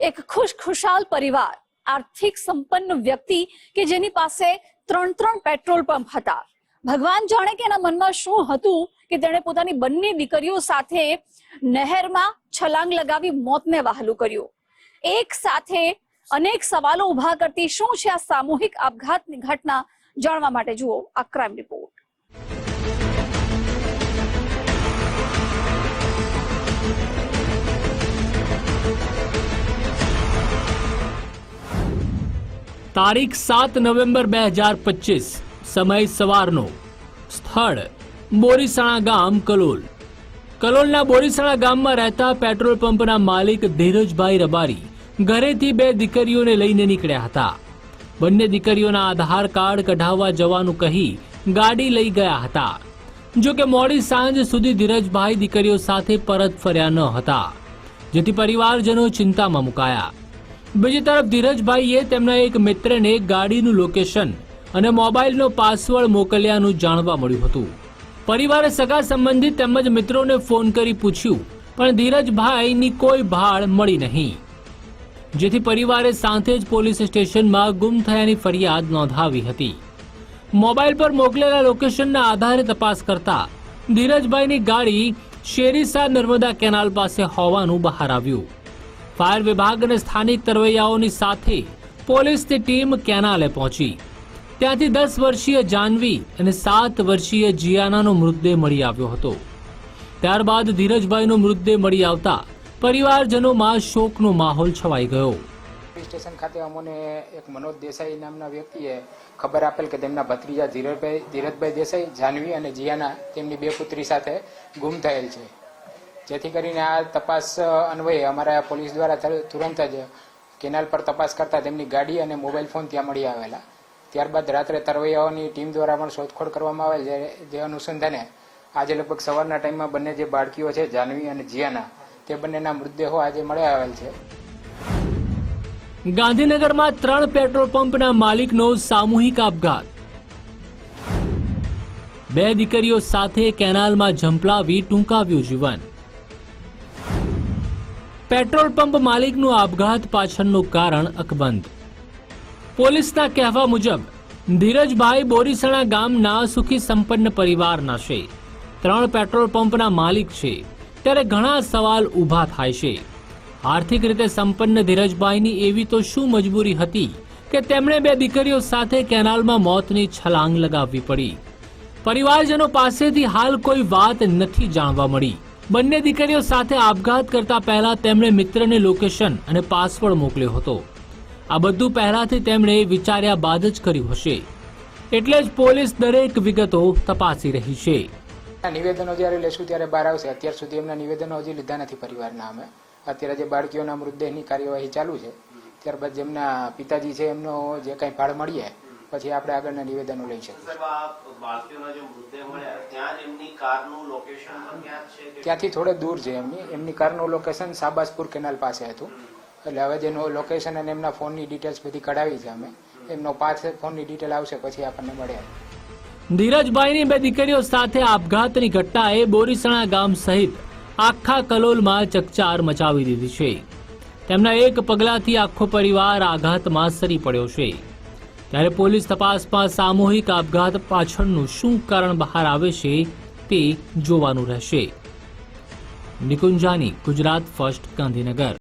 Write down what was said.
એક ખુશ ખુશાલ પરિવાર, આર્થિક સંપન્ન વ્યક્તિ કે જેની પાસે ત્રણ ત્રણ પેટ્રોલ પંપ હતા. ભગવાન જાણે કે એના મનમાં શું હતું કે તેણે પોતાની બંને દીકરીઓ સાથે નહેરમાં છલાંગ લગાવી મોતને વહાલું કર્યું. એક સાથે અનેક સવાલો ઊભા કરતી શું છે આ સામૂહિક આપઘાતની ઘટના? જાણવા માટે જુઓ આ ક્રાઇમ રિપોર્ટ તારીખ સાત નવેમ્બર બે હજાર પચીસ. સમય સવારનો. સ્થળ, બોરીસણા ગામ, કલોલ. કલોલના બોરીસણા ગામમાં રહેતા પેટ્રોલ પંપના માલિક ધીરજભાઈ રબારી ઘરેથી બે દીકરીઓને લઈને નીકળ્યા હતા. બંને દીકરીઓના આધાર કાર્ડ કઢાવવા જવાનું કહી ગાડી લઈ ગયા હતા. જો કે મોડી સાંજ સુધી ધીરજભાઈ દીકરીઓ સાથે પરત ફર્યા ન હતા. જેથી પરિવારજનો ચિંતામાં મુકાયા. બીજી તરફ ધીરજભાઈએ તેમના એક મિત્રને ગાડીનું લોકેશન અને મોબાઈલનો પાસવર્ડ મોકલ્યાનું જાણવા મળ્યું હતું. પરિવારે સગા સંબંધિત તેમજ મિત્રોને ફોન કરી પૂછ્યું, પણ ધીરજભાઈની કોઈ ભાળ મળી નહીં. જેથી પરિવારે સાથે જ પોલીસ સ્ટેશનમાં ગુમ થયાની ફરિયાદ નોંધાવી હતી. મોબાઈલ પર મોકલેલા લોકેશનના આધારે તપાસ કરતા ધીરજભાઈની ગાડી શેરીસા નર્મદા કેનાલ પાસે હોવાનું બહાર આવ્યું. ફાયર વિભાગ અને સ્થાનિક તરવૈયાઓની સાથે પોલીસની ટીમ કેનાલે પહોંચી. ત્યાંથી દસ વર્ષીય જાનવી અને સાત વર્ષીય જીયાનાનો મૃતદેહ મળી આવ્યો હતો. ત્યારબાદ ધીરજભાઈનો મૃતદેહ મળી આવતા પરિવારજનોમાં શોકનો માહોલ છવાઈ ગયો. સ્ટેશન ખાતે અમોને એક મનોજ દેસાઈ નામના વ્યક્તિએ ખબર આપેલ કે તેમના ભત્રીજા ધીરજભાઈ ધીરજભાઈ દેસાઈ, જાનવી અને જિયાના તેમની બે પુત્રી સાથે ગુમ થયેલ છે. જેથી કરીને આ તપાસ અન્વયે અમારા પોલીસ દ્વારા તુરંત જ કેનાલ પર તપાસ કરતા તેમની ગાડી અને મોબાઈલ ફોન ત્યાં મળી આવેલા. ત્યારબાદ રાત્રે તરવૈયાઓની ટીમ દ્વારા પણ શોધખોળ કરવામાં આવેલ, જે અનુસંધાને આજે લગભગ સવારના ટાઈમમાં બંને જે બાળકીઓ છે, જાનવી અને જીયાના, તે બંનેના મૃતદેહો આજે મળ્યા આવેલ છે. ગાંધીનગરમાં ત્રણ પેટ્રોલ પંપના માલિકનો સામૂહિક આપઘાત. બે દીકરીઓ સાથે કેનાલમાં ઝંપલાવી ટૂંકાવ્યું જીવન. પેટ્રોલ પંપ માલિકનું આપઘાત પાછળનું કારણ અકબંધ. પોલીસના કહેવા મુજબ, ધીરજભાઈ બોરીસણા ગામના સુખી સંપન્ન પરિવારના છે. ત્રણ પેટ્રોલ પંપના માલિક છે. ત્યારે ઘણા સવાલ ઊભા થાય છે. આર્થિક રીતે સંપન્ન ધીરજભાઈની એવી તો શું મજબૂરી હતી કે તેમણે બે દીકરીઓ સાથે કેનાલમાં મોતની છલાંગ લગાવવી પડી. પરિવારજનો પાસેથી હાલ કોઈ વાત નથી જાણવા મળી. બંને દીકરીઓ સાથે આપઘાત કરતા પહેલા તેમણે મિત્રને લોકેશન અને પાસવર્ડ મોકલ્યો હતો. આ બધું પહેલાથી તેમણે વિચાર્યા બાદ જ કર્યું હશે. એટલે જ પોલીસ દરેક વિગતો તપાસી રહી છે. નિવેદનો જ્યારે લેશું ત્યારે બહાર આવશે. અત્યાર સુધી એમના નિવેદનો હજી લીધા નથી પરિવારના અમે. અત્યારે જે બાળકીઓના મૃતદેહની કાર્યવાહી ચાલુ છે, ત્યારબાદ જેમના પિતાજી છે, એમનો જે કાંઈ ભાડ મળીએ પછી આપણે આગળના નિવેદનો લઈ શકીએ. ત્યાંથી થોડે દૂર છે એમની. એમની કારનું લોકેશન સાબાસપુર કેનાલ પાસે હતું. એટલે હવે જેનું લોકેશન અને એમના ફોનની ડિટેલ્સ બધી કઢાવી છે અમે. એમનો પાછળ ફોનની ડિટેલ આવશે પછી આપણને મળે. ધીરજભાઈની બે દીકરીઓ સાથે આપઘાતની ઘટનાએ બોરીસણા ગામ સહિત આખા કલોલમાં ચકચાર મચાવી દીધી છે. તેમના એક પગલાથી આખો પરિવાર આઘાતમાં સરી પડ્યો છે. ત્યારે પોલીસ તપાસમાં સામૂહિક આપઘાત પાછળનું શું કારણ બહાર આવે છે તે જોવાનું રહેશે. નિકુંજાની, ગુજરાત, ફર્સ્ટ ગાંધીનગર.